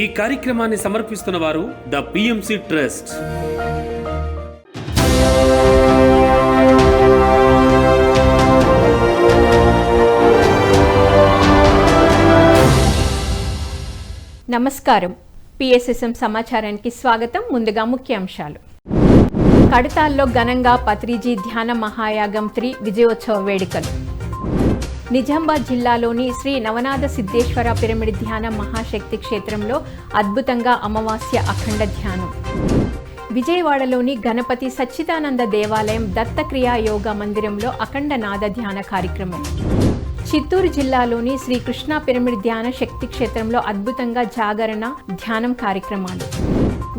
ఈ కార్యక్రమాన్ని సమర్పిస్తున్న వారు ద పిఎంసి ట్రస్ట్ నమస్కారం. పిఎస్ఎస్ఎం సమాచారానికి స్వాగతం. ముందుగా ముఖ్యాంశాలు. కడతాల్లో ఘనంగా పత్రిజీ ధ్యాన మహాయాగం త్రి విజయోత్సవ వేడుకలు. నిజామాబాద్ జిల్లాలోని శ్రీ నవనాథ సిద్ధేశ్వర పిరమిడ్ ధ్యాన మహాశక్తి క్షేత్రంలో అద్భుతంగా అమావాస్య అఖండ ధ్యానం. విజయవాడలోని గణపతి సచ్చిదానంద దేవాలయం దత్తక్రియా యోగా మందిరంలో అఖండ నాద ధ్యాన కార్యక్రమం. చిత్తూరు జిల్లాలోని శ్రీ కృష్ణా పిరమిడ్ ధ్యాన శక్తి క్షేత్రంలో అద్భుతంగా జాగరణ ధ్యానం కార్యక్రమాలు.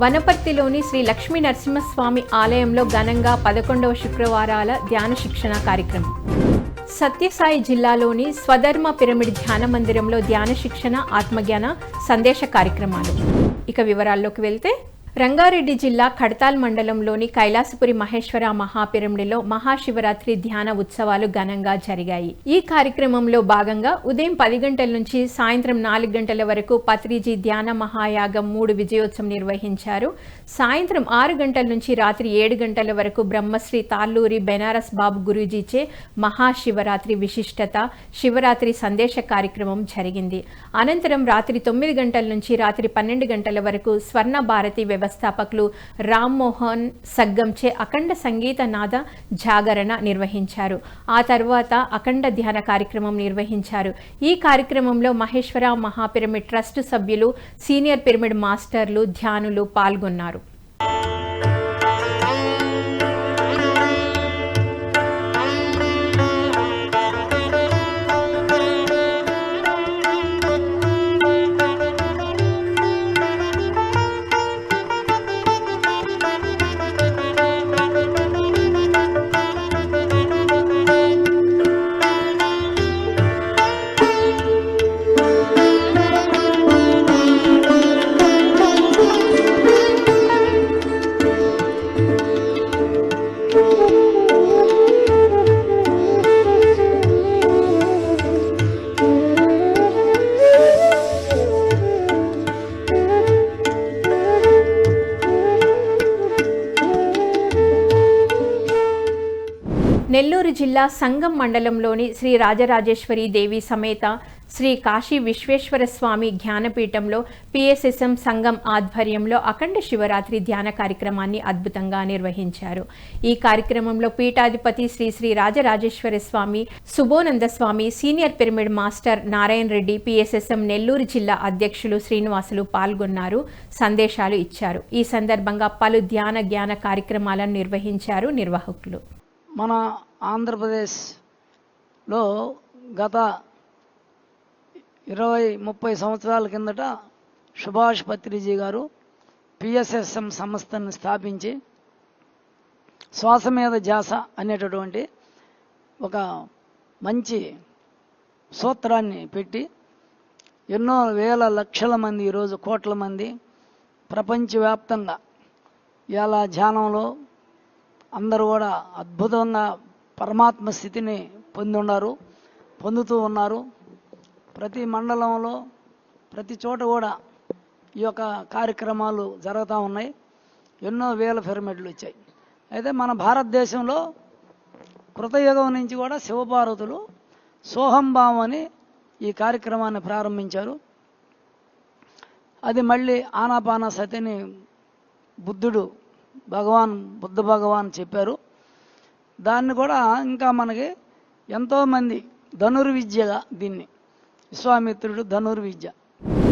వనపర్తిలోని శ్రీ లక్ష్మీ నరసింహస్వామి ఆలయంలో ఘనంగా పదకొండవ శుక్రవారాల ధ్యాన శిక్షణ కార్యక్రమం. సత్యసాయి జిల్లాలోని స్వధర్మ పిరమిడ్ ధ్యాన మందిరంలో ధ్యాన శిక్షణ ఆత్మజ్ఞాన సందేశ కార్యక్రమాలు. ఇక వివరాల్లోకి వెళ్తే రంగారెడ్డి జిల్లా కడతాల్ మండలంలోని కైలాసపురి మహేశ్వర మహాపిరమిడిలో మహాశివరాత్రి ధ్యాన ఉత్సవాలు ఘనంగా జరిగాయి. ఈ కార్యక్రమంలో భాగంగా ఉదయం పది గంటల నుంచి సాయంత్రం నాలుగు గంటల వరకు పత్రిజీ ధ్యాన మహాయాగం మూడు విజయోత్సవం నిర్వహించారు. సాయంత్రం ఆరు గంటల నుంచి రాత్రి ఏడు గంటల వరకు బ్రహ్మశ్రీ తాళ్ళూరి బెనారస్ బాబు గురూజీచే మహాశివరాత్రి విశిష్టత శివరాత్రి సందేశ కార్యక్రమం జరిగింది. అనంతరం రాత్రి తొమ్మిది గంటల నుంచి రాత్రి పన్నెండు గంటల వరకు స్వర్ణ భారతి వ్యవస్థాపకులు రామ్మోహన్ సగ్గంచే అఖండ సంగీత నాద జాగరణ నిర్వహించారు. ఆ తర్వాత అఖండ ధ్యాన కార్యక్రమం నిర్వహించారు. ఈ కార్యక్రమంలో మహేశ్వర మహాపిరమిడ్ ట్రస్ట్ సభ్యులు సీనియర్ పిరమిడ్ మాస్టర్లు ధ్యానులు పాల్గొన్నారు. నెల్లూరు జిల్లా సంగం మండలంలోని శ్రీ రాజరాజేశ్వరి దేవి సమేత శ్రీ కాశీ విశ్వేశ్వర స్వామి జ్ఞానపీఠంలో పిఎస్ఎస్ఎం సంఘం ఆధ్వర్యంలో అఖండ శివరాత్రి ధ్యాన కార్యక్రమాన్ని అద్భుతంగా నిర్వహించారు. ఈ కార్యక్రమంలో పీఠాధిపతి Shri Shri Rajarajeshwara Swami Subonanda Swami senior pyramid master Narayana Reddy PSSM Nellore జిల్లా అధ్యక్షులు శ్రీనివాసులు పాల్గొన్నారు సందేశాలు ఇచ్చారు. ఈ సందర్భంగా పలు ధ్యాన జ్ఞాన కార్యక్రమాలను నిర్వహించారు నిర్వాహకులు. మన ఆంధ్రప్రదేశ్లో గత ఇరవై ముప్పై సంవత్సరాల కిందట సుభాష్ పత్రిజీ గారు పిఎస్ఎస్ఎం సంస్థను స్థాపించి శ్వాస మీద జాస అనేటటువంటి ఒక మంచి సూత్రాన్ని పెట్టి ఎన్నో వేల లక్షల మంది ఈరోజు కోట్ల మంది ప్రపంచవ్యాప్తంగా ఇలా ధ్యానంలో అందరూ కూడా అద్భుతంగా పరమాత్మ స్థితిని పొంది ఉన్నారు పొందుతూ ఉన్నారు. ప్రతి మండలంలో ప్రతి చోట కూడా ఈ యొక్క కార్యక్రమాలు జరుగుతూ ఉన్నాయి. ఎన్నో వేల పిరమిడ్లు వచ్చాయి. అయితే మన భారతదేశంలో కృతయుగం నుంచి కూడా శివపార్వతులు సోహంభావం అని ఈ కార్యక్రమాన్ని ప్రారంభించారు. అది మళ్ళీ ఆనాపాన సతిని బుద్ధుడు భగవాన్ బుద్ధ భగవాన్ చెప్పారు. దాన్ని కూడా ఇంకా మనకి ఎంతోమంది ధనుర్విద్యగా దీన్ని. విశ్వామిత్రుడు ధనుర్విద్య.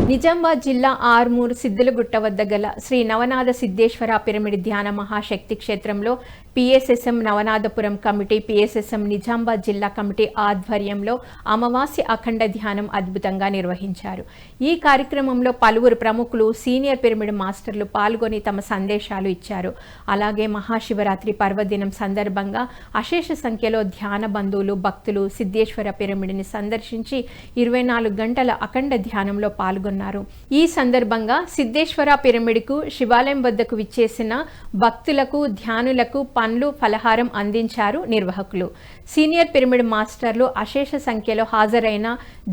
నిజామాబాద్ జిల్లా ఆర్మూర్ సిద్దులగుట్ట వద్ద గల శ్రీ నవనాథ సిద్ధేశ్వర పిరమిడ్ ధ్యాన మహాశక్తి క్షేత్రంలో PSSM Navanathapuram committee PSSM Nizamabad జిల్లా కమిటీ ఆధ్వర్యంలో అమావాస్య అఖండ ధ్యానం అద్భుతంగా నిర్వహించారు. ఈ కార్యక్రమంలో పలువురు ప్రముఖులు సీనియర్ పిరమిడ్ మాస్టర్లు పాల్గొని తమ సందేశాలు ఇచ్చారు. అలాగే మహాశివరాత్రి పర్వదినం సందర్భంగా అశేష సంఖ్యలో ధ్యాన బంధువులు భక్తులు సిద్ధేశ్వర పిరమిడ్ని సందర్శించి ఇరవై నాలుగు గంటల అఖండ ధ్యానంలో పాల్గొన్నారు. ఈ సందర్భంగా సిద్ధేశ్వర పిరమిడ్కు శివాలయం వద్దకు విచ్చేసిన భక్తులకు ధ్యానులకు పండ్లు ఫలహారం అందించారు నిర్వాహకులు. సీనియర్ పిరమిడ్ మాస్టర్లు అశేష సంఖ్యలో హాజరైన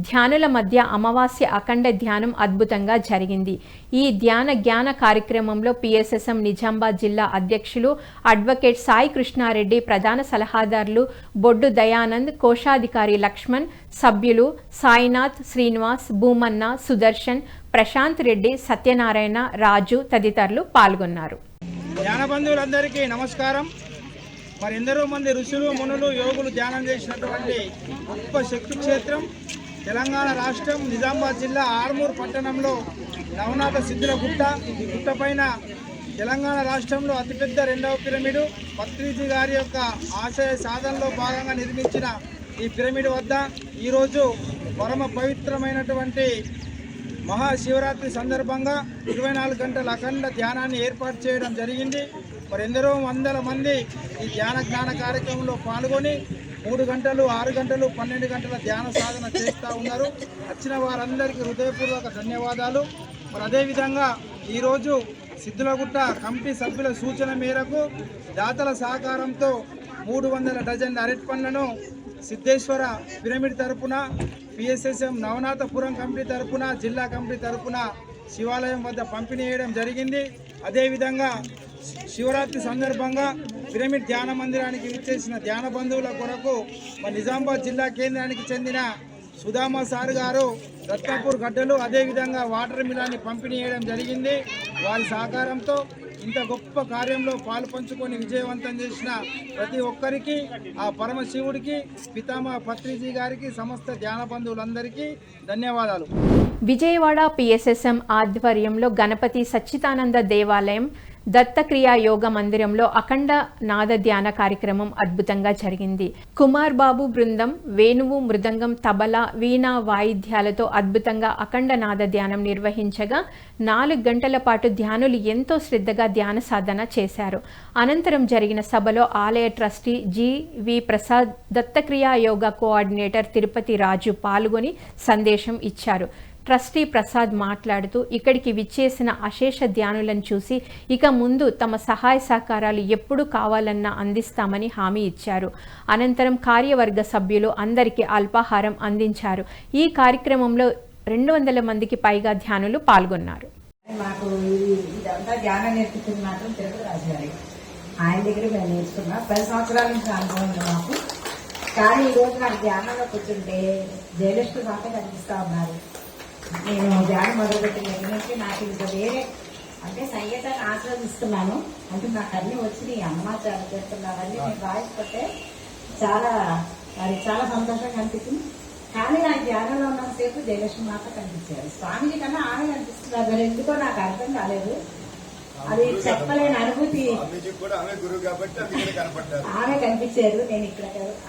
ధ్యానుల మధ్య అమావాస్య అఖండ ధ్యానం అద్భుతంగా జరిగింది. ఈ ధ్యాన జ్ఞాన కార్యక్రమంలో పిఎస్ఎస్ఎం నిజామాబాద్ జిల్లా అధ్యక్షులు అడ్వకేట్ సాయి కృష్ణారెడ్డి ప్రధాన సలహాదారులు బొడ్డు దయానంద్ కోశాధికారి లక్ష్మణ్ సభ్యులు సాయినాథ్ శ్రీనివాస్ భూమన్న సుదర్శన్ ప్రశాంత్ రెడ్డి సత్యనారాయణ రాజు తదితరులు పాల్గొన్నారు. ధ్యాన బంధువులందరికీ నమస్కారం. మరి ఎందరో మంది ఋషులు మునులు యోగులు ధ్యానం చేసినటువంటి గొప్ప శక్తి క్షేత్రం తెలంగాణ రాష్ట్రం నిజామాబాద్ జిల్లా ఆర్మూర్ పట్టణంలో నవనాథ సిద్ధుల గుట్ట. ఈ గుట్ట పైన తెలంగాణ రాష్ట్రంలో అతిపెద్ద రెండవ పిరమిడు. పత్రిజీ గారి యొక్క ఆశయ సాధనలో భాగంగా నిర్మించిన ఈ పిరమిడ్ వద్ద ఈరోజు పరమ పవిత్రమైనటువంటి మహాశివరాత్రి సందర్భంగా ఇరవై నాలుగు గంటల అఖండ ధ్యానాన్ని ఏర్పాటు చేయడం జరిగింది. మరి ఎందరో వందల మంది ఈ ధ్యాన జ్ఞాన కార్యక్రమంలో పాల్గొని మూడు గంటలు ఆరు గంటలు పన్నెండు గంటల ధ్యాన సాధన చేస్తూ ఉన్నారు. వచ్చిన వారందరికీ హృదయపూర్వక ధన్యవాదాలు. మరి అదేవిధంగా ఈరోజు సిద్ధులగుట్ట కమిటీ సభ్యుల సూచన మేరకు దాతల సహకారంతో మూడు వందల డజన్ల అరటి పండ్లను సిద్ధేశ్వర పిరమిడ్ తరపున పిఎస్ఎస్ఎం నవనాథపురం కమిటీ తరఫున జిల్లా కమిటీ తరఫున శివాలయం వద్ద పంపిణీ చేయడం జరిగింది. అదేవిధంగా శివరాత్రి సందర్భంగా పిరమిడ్ ధ్యాన మందిరానికి విచ్చేసిన ధ్యాన బంధువుల కొరకు మా నిజామాబాద్ జిల్లా కేంద్రానికి చెందిన సుధామా సార్ గారు రత్నాపూర్ గడ్డలు అదేవిధంగా వాటర్ మిలాన్ని పంపిణీ చేయడం జరిగింది. వారి సహకారంతో ఇంత గొప్ప కార్యంలో పాలు పంచుకొని విజయవంతం చేసిన ప్రతి ఒక్కరికి ఆ పరమశివుడికి పితామహ పత్రిజీ గారికి సమస్త ధ్యాన బంధువులందరికీ ధన్యవాదాలు. విజయవాడ పిఎస్ఎస్ఎం ఆధ్వర్యంలో గణపతి సచ్చిదానంద దేవాలయం దత్తక్రియా యోగ మందిరంలో అఖండ నాద ధ్యాన కార్యక్రమం అద్భుతంగా జరిగింది. కుమార్ బాబు బృందం వేణువు మృదంగం తబలా వీణా వాయిద్యాలతో అద్భుతంగా అఖండ నాద ధ్యానం నిర్వహించగా నాలుగు గంటల పాటు ధ్యానులు ఎంతో శ్రద్ధగా ధ్యాన సాధన చేశారు. అనంతరం జరిగిన సభలో ఆలయ trustee G. V. Prasad Dattakriya Yoga coordinator Tirupati Raju పాల్గొని సందేశం ఇచ్చారు. ట్రస్టీ ప్రసాద్ మాట్లాడుతూ ఇక్కడికి విచ్చేసిన అశేష ధ్యానులను చూసి ఇక ముందు తమ సహాయ సహకారాలు ఎప్పుడు కావాలన్నా అందిస్తామని హామీ ఇచ్చారు. అనంతరం కార్యవర్గ సభ్యులు అందరికీ అల్పాహారం అందించారు. ఈ కార్యక్రమంలో రెండు వందల మందికి పైగా ధ్యానులు పాల్గొన్నారు. మాకు ఇదంతా ధ్యానం నేర్పుతుంది మాత్రం తిరుపతి రాజు ఆయన దగ్గర మేము నేర్చుకున్నా. పది సంవత్సరాల నుంచి అనుభవం ఉంది మాకు. కానీ ఈరోజు నాకు ధ్యానంలో కూర్చుంటే జయలక్ష్మి మాత్రం కనిపిస్తా ఉన్నారు. నేను ధ్యానం మొదలుపెట్టిన నుంచి నాకు ఇంకా వేరే అంటే సంగీతాన్ని ఆస్వాదిస్తున్నాను. అంటే నాకు అన్ని వచ్చినాయి అమ్మ చాలా చెప్తున్నారు అన్ని నేను రాయిపోతే చాలా అది చాలా సంతోషంగా అనిపించింది కానీ నాకు ధ్యానంలో ఉన్నంతసేపు జయలక్ష్మి మాత కనిపించారు స్వామిజీ కన్నా ఆమె కనిపిస్తున్నారు మరి ఎందుకో నాకు అర్థం కాలేదు. అది చెప్పలేని అనుభూతి. ఆమె కనిపించారు నేను ఇక్కడ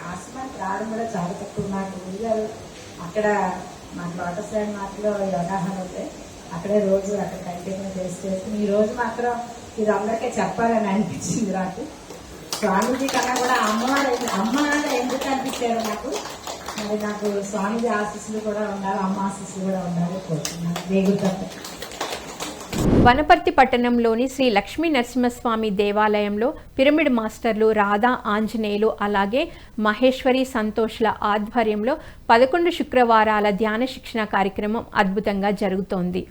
ఆశ్రమానికి రావడం కూడా చాలా తక్కువ. నాకు గురుగారు అక్కడ మాకు లోటస్ ల్యాండ్ మాటలో అవగాహన ఉంటే అక్కడే రోజు అక్కడ కంటిన్యూ చేసి చేసి ఈ రోజు మాత్రం ఇది అందరికీ చెప్పాలని అనిపించింది నాకు. స్వామీజీ కన్నా కూడా అమ్మవారు అమ్మ ఎందుకు అనిపించారు నాకు. మరి నాకు స్వామీజీ ఆశీస్సులు కూడా ఉండాలి అమ్మ ఆశీస్సులు కూడా ఉండాలి కోరుతున్నాను. దేగుతాను వనపర్తి పట్టణంలోని శ్రీ లక్ష్మీ నరసింహస్వామి దేవాలయంలో పిరమిడ్ మాస్టర్లు రాధా ఆంజనేయులు అలాగే మహేశ్వరి సంతోష్ల ఆధ్వర్యంలో పదకొండు శుక్రవారాల ధ్యాన శిక్షణ కార్యక్రమం అద్భుతంగా జరుగుతోంది.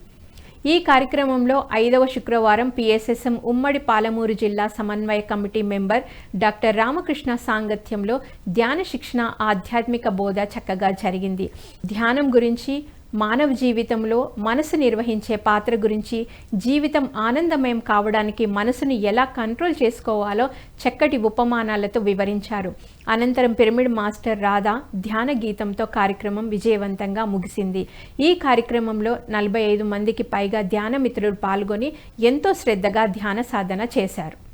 ఈ కార్యక్రమంలో ఐదవ శుక్రవారం పిఎస్ఎస్ఎం ఉమ్మడి పాలమూరు జిల్లా సమన్వయ కమిటీ మెంబర్ డాక్టర్ రామకృష్ణ సాంగత్యంలో ధ్యాన శిక్షణ ఆధ్యాత్మిక బోధ చక్కగా జరిగింది. ధ్యానం గురించి మానవ జీవితంలో మనసు నిర్వహించే పాత్ర గురించి జీవితం ఆనందమయం కావడానికి మనసుని ఎలా కంట్రోల్ చేసుకోవాలో చక్కటి ఉపమానాలతో వివరించారు. అనంతరం పిరమిడ్ మాస్టర్ రాధా ధ్యాన గీతంతో కార్యక్రమం విజయవంతంగా ముగిసింది. ఈ కార్యక్రమంలో నలభై ఐదు మందికి పైగా ధ్యాన మిత్రులు పాల్గొని ఎంతో శ్రద్ధగా ధ్యాన సాధన చేశారు.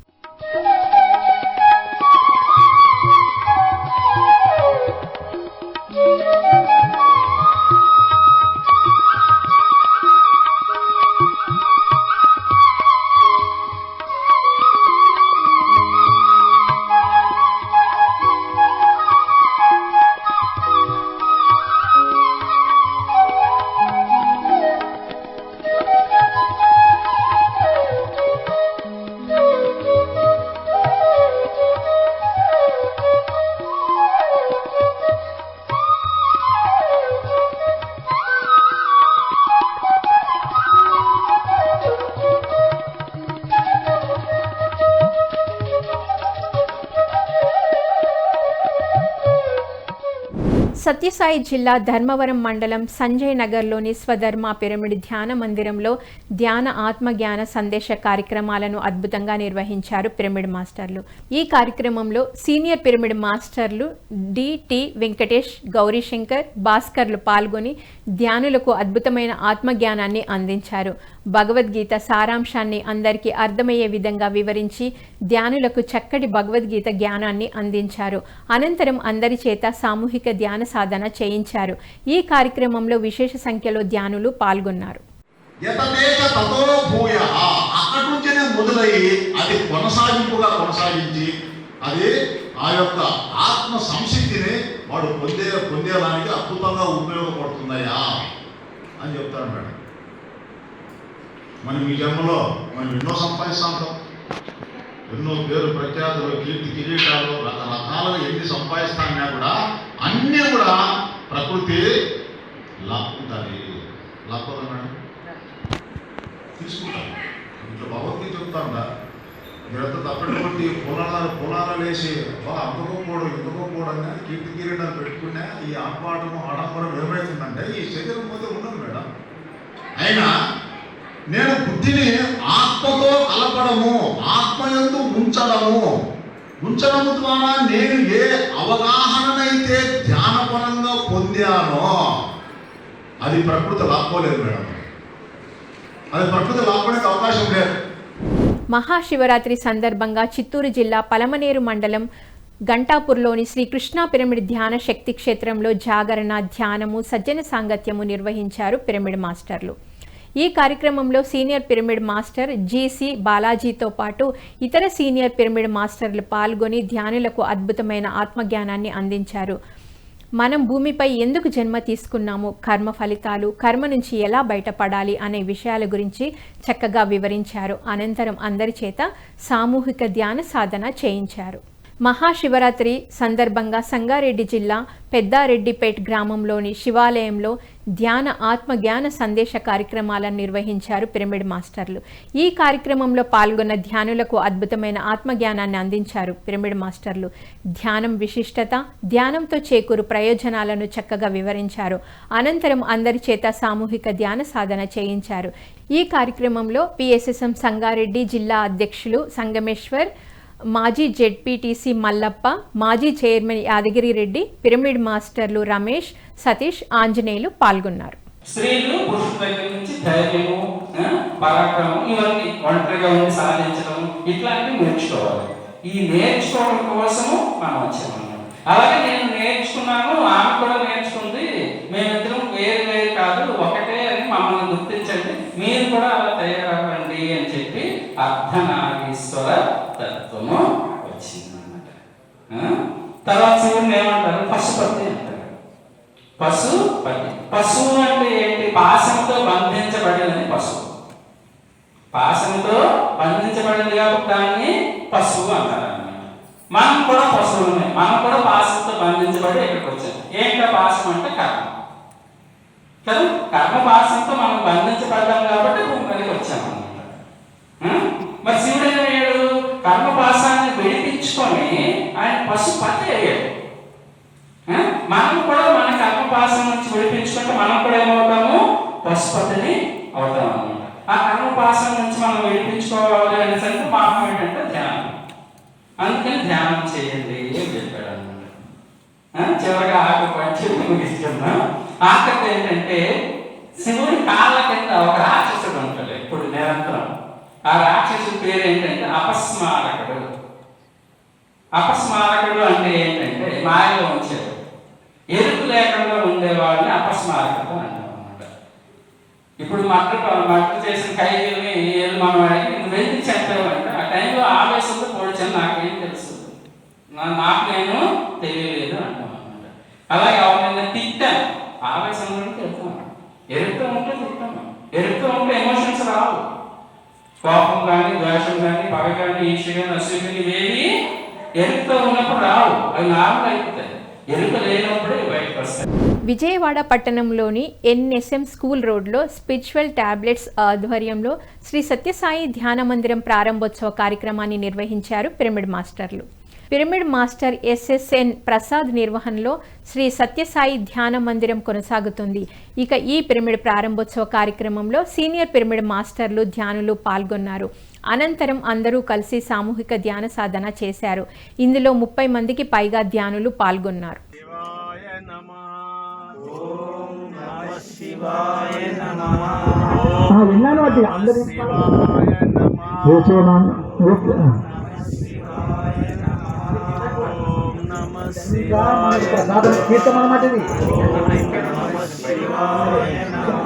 సత్యసాయి జిల్లా ధర్మవరం మండలం సంజయ్ నగర్లోని స్వధర్మ పిరమిడ్ ధ్యాన మందిరంలో ధ్యాన ఆత్మజ్ఞాన సందేశ కార్యక్రమాలను అద్భుతంగా నిర్వహించారు పిరమిడ్ మాస్టర్లు. ఈ కార్యక్రమంలో సీనియర్ పిరమిడ్ మాస్టర్లు డిటి వెంకటేష్ గౌరీశంకర్ భాస్కర్లు పాల్గొని ధ్యానులకు అద్భుతమైన ఆత్మజ్ఞానాన్ని అందించారు. భగవద్గీత సారాంశాన్ని అందరికీ అర్థమయ్యే విధంగా వివరించి ధ్యానులకు చక్కటి భగవద్గీత జ్ఞానాన్ని అందించారు. అనంతరం అందరి చేత సామూహిక ధ్యాన సాధన చేయించారు. ఈ కార్యక్రమంలో విశేష సంఖ్యలో ధ్యానులు పాల్గొన్నారు. అక్కడి మొదలయ్యి అది కొనసాగింపుగా కొనసాగించి అది ఆ యొక్క ఆత్మ సంశక్తిని వాడు పొందే పొందేదానికి అద్భుతంగా ఉపయోగపడుతున్నాయా అని చెప్తారు మేడం. మనం ఈ జన్మలో మనం ఎన్నో సంపాదిస్తాం ఎన్నో పేరు ప్రఖ్యాతులు కీర్తి కిరీటాలు రకరకాలుగా ఎన్ని సంపాదిస్తాన్నా కూడా అన్నీ కూడా ప్రకృతి లాక్కుంటుంది లాక్కోదా మేడం? తీసుకుంటారు. ఇంట్లో భగవద్గీత చెప్తాండ మీరంతా తప్పటువంటి పురాణాలు పురాణాలు వేసి బా అంతకోపోవడం ఇంతకోపోవడం అని కీర్తి కిరీటం పెట్టుకునే ఈ ఆర్పాటము ఆడంబరం ఏమవుతుందంటే ఈ శరీరం పోతే ఉండదు మేడం. అయినా నేను బుద్ధిని ఆత్మతో కలపడము ఆత్మయందు ఉంచడము. ఉంచడము ద్వారా నేను ఏ అవగాహననైతే ధ్యానపరంగా పొందానో అది ప్రకృతి లాక్కోలేదు మేడం. అది ప్రకృతి లాక్కోడానికి అవకాశం లేదు. మహాశివరాత్రి సందర్భంగా చిత్తూరు జిల్లా పలమనేరు మండలం గంటాపూర్లోని శ్రీకృష్ణ పిరమిడ్ ధ్యాన శక్తి క్షేత్రంలో జాగరణ ధ్యానము సజ్జన సాంగత్యము నిర్వహించారు పిరమిడ్ మాస్టర్లు. ఈ కార్యక్రమంలో సీనియర్ పిరమిడ్ మాస్టర్ జీసీ బాలాజీతో పాటు ఇతర సీనియర్ పిరమిడ్ మాస్టర్లు పాల్గొని ధ్యానులకు అద్భుతమైన ఆత్మజ్ఞానాన్ని అందించారు. మనం భూమిపై ఎందుకు జన్మ తీసుకున్నాము? కర్మ ఫలితాలు కర్మ నుంచి ఎలా బయటపడాలి అనే విషయాల గురించి చక్కగా వివరించారు. అనంతరం అందరి చేత సామూహిక ధ్యాన సాధన చేయించారు. మహాశివరాత్రి సందర్భంగా సంగారెడ్డి జిల్లా పెద్దారెడ్డిపేట్ గ్రామంలోని శివాలయంలో ధ్యాన ఆత్మజ్ఞాన సందేశ కార్యక్రమాలను నిర్వహించారు పిరమిడ్ మాస్టర్లు. ఈ కార్యక్రమంలో పాల్గొన్న ధ్యానులకు అద్భుతమైన ఆత్మజ్ఞానాన్ని అందించారు పిరమిడ్ మాస్టర్లు. ధ్యానం విశిష్టత ధ్యానంతో చేకూరు ప్రయోజనాలను చక్కగా వివరించారు. అనంతరం అందరి చేత సామూహిక ధ్యాన సాధన చేయించారు. ఈ కార్యక్రమంలో పిఎస్ఎస్ఎం సంగారెడ్డి జిల్లా అధ్యక్షులు సంగమేశ్వర్ మాజీ జెడ్పీటీసీ మల్లప్ప మాజీ చైర్మన్ యాదగిరి రెడ్డి పిరమిడ్ మాస్టర్లు రమేష్ సతీష్ ఆంజనేయులు పాల్గొన్నారు. స్త్రీలు పురుషుల దగ్గర నుంచి ధైర్యము పరాక్రమం ఇవన్నీ ఒంటరిగా ఉండి సాధించడం ఇట్లాంటివి నేర్చుకోవాలి. ఈ నేర్చుకోవడం కోసము మనం వచ్చామన్నాం. అలాగే నేను నేర్చుకున్నాను ఆమె కూడా నేర్చుకుంది మేమిద్దరం వేరు వేరు కాదు ఒకటే అని మమ్మల్ని గుర్తించండి మీరు కూడా అలా తయారవ్వండి అని చెప్పి అర్ధనారీశ్వర తత్వము వచ్చిందన్నమాట ఆ? తర్వాత శివుని ఏమంటారు పశుపతి అంటారు పశుపతి పశువు అంటే ఏంటి? పాశంతో బంధించబడినది పశువు పాశంతో బంధించబడింది కాబట్టి దాన్ని పశువు అంటారు మనం కూడా పశువులమే. మనం కూడా పాశంతో బంధించబడి ఇక్కడికి వచ్చాం ఏంటో పాశం అంటే కర్మ. కదా? కర్మ పాశంతో మనం బంధించబడ్డాం కాబట్టి భూమి మీదకి వచ్చాం మరి శివుడు ఏమయ్యాడు కర్మ పాశాన్ని విడిపించుకొని ఆయన పశుపతి అయ్యాడు. మనం కూడా మన నుంచి విడిపించుకుంటే మనం కూడా ఏమవుతాము? పశుపతిని అవుతాం అనమాట ఆ కర్మపాసం నుంచి మనం విడిపించుకోవాలి అనేసరికి మార్గం ఏంటంటే ధ్యానం. అందుకని ధ్యానం చేయండి అని చెప్పాడు అనమాట చివరిగా ఆకు పంచి ముగిస్తున్నాం. ఆకలి ఏంటంటే శివుడి కాళ్ళ కింద ఒక రాక్షసుడు ఉంటాడు ఇప్పుడు నిరంతరం. ఆ రాక్షసుడి పేరు ఏంటంటే అపస్మారకుడు. అపస్మారకుడు అంటే ఏంటంటే మాయలో ఉంచాడు. ఎరుపు లేకుండా ఉండేవాడిని అపస్మారకుడు అన్నమాట ఇప్పుడు మట్ట మట్ట చేసిన ఖైదీని ఏళ్ళు మనం అడిగి నువ్వు ఎందుకు ఆ టైంలో ఆవేశంతో పొడిచాను నాకేం తెలుసు. నా- నాకు నేను తెలియలేదు అంటాం అన్నమాట. అలాగే ఎవరినైనా తిట్టాను. ఆవేశంలో ఉంటే తిడతాను ఎరుపుతో ఉంటే తిట్టాను ఎరుపుతో ఉంటే ఎమోషన్స్ రావు. కోపం కానీ ద్వేషం కానీ పగ కానీ ఈర్ష కానీ అసూయ కానీ ఇవేవి ఎరుపుతో ఉన్నప్పుడు రావు. అవి నార్మల్ అయిపోతాయి. విజయవాడ పట్టణంలోని ఎన్ఎస్ఎం స్కూల్ రోడ్లో స్పిరిచువల్ టాబ్లెట్స్ ఆధ్వర్యంలో శ్రీ సత్యసాయి ధ్యాన మందిరం ప్రారంభోత్సవ కార్యక్రమాన్ని నిర్వహించారు పిరమిడ్ మాస్టర్లు. పిరమిడ్ మాస్టర్ ఎస్ఎస్ఎన్ ప్రసాద్ నిర్వహణలో శ్రీ సత్యసాయి ధ్యాన మందిరం కొనసాగుతుంది. ఇక ఈ పిరమిడ్ ప్రారంభోత్సవ కార్యక్రమంలో సీనియర్ పిరమిడ్ మాస్టర్లు ధ్యానులు పాల్గొన్నారు. అనంతరం అందరూ కలిసి సామూహిక ధ్యాన సాధన చేశారు. ఇందులో ముప్పై మందికి పైగా ధ్యానులు పాల్గొన్నారు. విన్నాను అందరి ఇంకా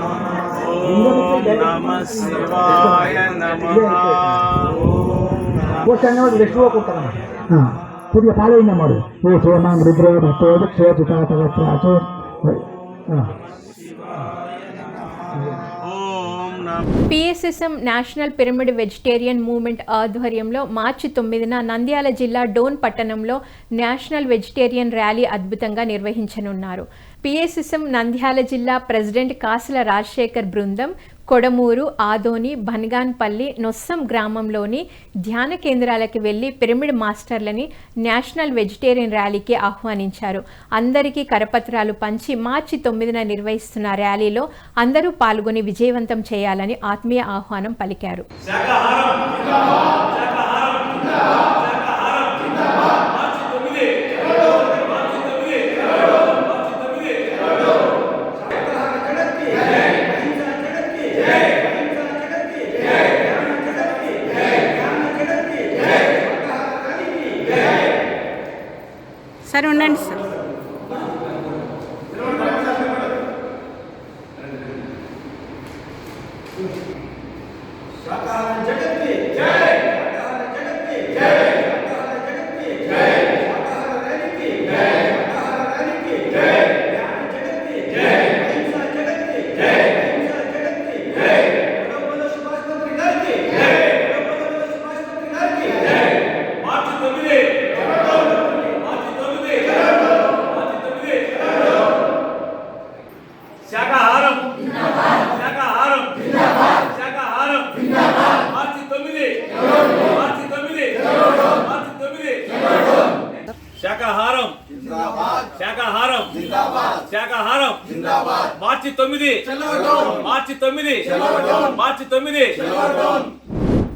క్షోచితాచో PSSM national pyramid vegetarian movement ఆధ్వర్యంలో మార్చి తొమ్మిదిన నంద్యాల జిల్లా డోన్ పట్టణంలో నేషనల్ వెజిటేరియన్ ర్యాలీ అద్భుతంగా నిర్వహించనున్నారు. పిఎస్ఎస్ఎం నంద్యాల జిల్లా ప్రెసిడెంట్ కాసుల రాజశేఖర్ బృందం కొడమూరు ఆదోని బన్గాన్పల్లి నొస్సం గ్రామంలోని ధ్యాన కేంద్రాలకు వెళ్ళి పిరమిడ్ మాస్టర్లని నేషనల్ వెజిటేరియన్ ర్యాలీకి ఆహ్వానించారు. అందరికీ కరపత్రాలు పంచి మార్చి తొమ్మిదిన నిర్వహిస్తున్న ర్యాలీలో అందరూ పాల్గొని విజయవంతం చేయాలని ఆత్మీయ ఆహ్వానం పలికారు. సరే ఉండండి సార్. శాకాహారం శాకాహారం శాకాహారం మార్చి తొమ్మిది మార్చి తొమ్మిది మార్చి తొమ్మిది శాకాహారం శాకాహారం శాకాహారం మార్చి తొమ్మిది. మార్చి తొమ్మిది. మార్చి తొమ్మిది.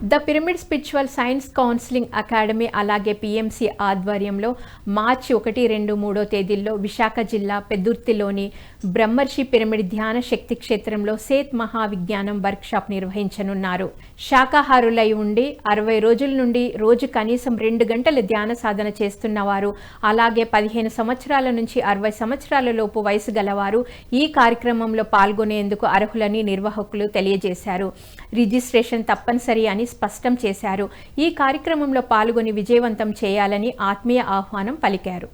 The pyramid spiritual science counselling academy అలాగే పిఎంసి ఆధ్వర్యంలో మార్చి ఒకటి రెండు మూడో తేదీల్లో విశాఖ జిల్లా పెదుర్తిలోని బ్రహ్మర్షి పిరమిడ్ ధ్యాన శక్తి క్షేత్రంలో సేత్ మహావిజ్ఞానం వర్క్షాప్ నిర్వహించనున్నారు. శాకాహారులై ఉండి అరవై రోజుల నుండి రోజు కనీసం రెండు గంటల ధ్యాన సాధన చేస్తున్న వారు అలాగే పదిహేను సంవత్సరాల నుంచి అరవై సంవత్సరాల లోపు వయసు గలవారు ఈ కార్యక్రమంలో పాల్గొనేందుకు అర్హులని నిర్వాహకులు తెలియజేశారు. రిజిస్ట్రేషన్ తప్పనిసరి అని స్పష్టం చేశారు. ఈ కార్యక్రమంలో పాల్గొని విజయవంతం చేయాలని ఆత్మీయ ఆహ్వానం పలికారు.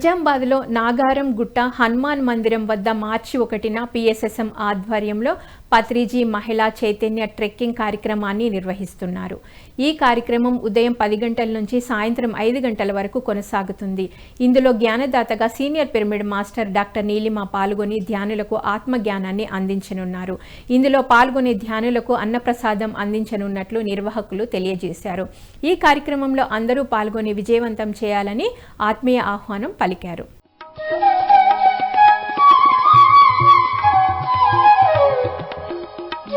నిజామాబాద్లో నాగారం గుట్ట హనుమాన్ మందిరం వద్ద మార్చి ఒకటిన పిఎస్ఎస్ఎం ఆధ్వర్యంలో పత్రిజీ మహిళా చైతన్య ట్రెక్కింగ్ కార్యక్రమాన్ని నిర్వహిస్తున్నారు. ఈ కార్యక్రమం ఉదయం పది గంటల నుంచి సాయంత్రం ఐదు గంటల వరకు కొనసాగుతుంది. ఇందులో జ్ఞానదాతగా senior pyramid master doctor Neelima పాల్గొని ధ్యానులకు ఆత్మ జ్ఞానాన్ని అందించనున్నారు. ఇందులో పాల్గొనే ధ్యానులకు అన్నప్రసాదం అందించనున్నట్లు నిర్వాహకులు తెలియజేశారు. ఈ కార్యక్రమంలో అందరూ పాల్గొని విజయవంతం చేయాలని ఆత్మీయ ఆహ్వానం పలికారు.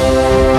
Thank you.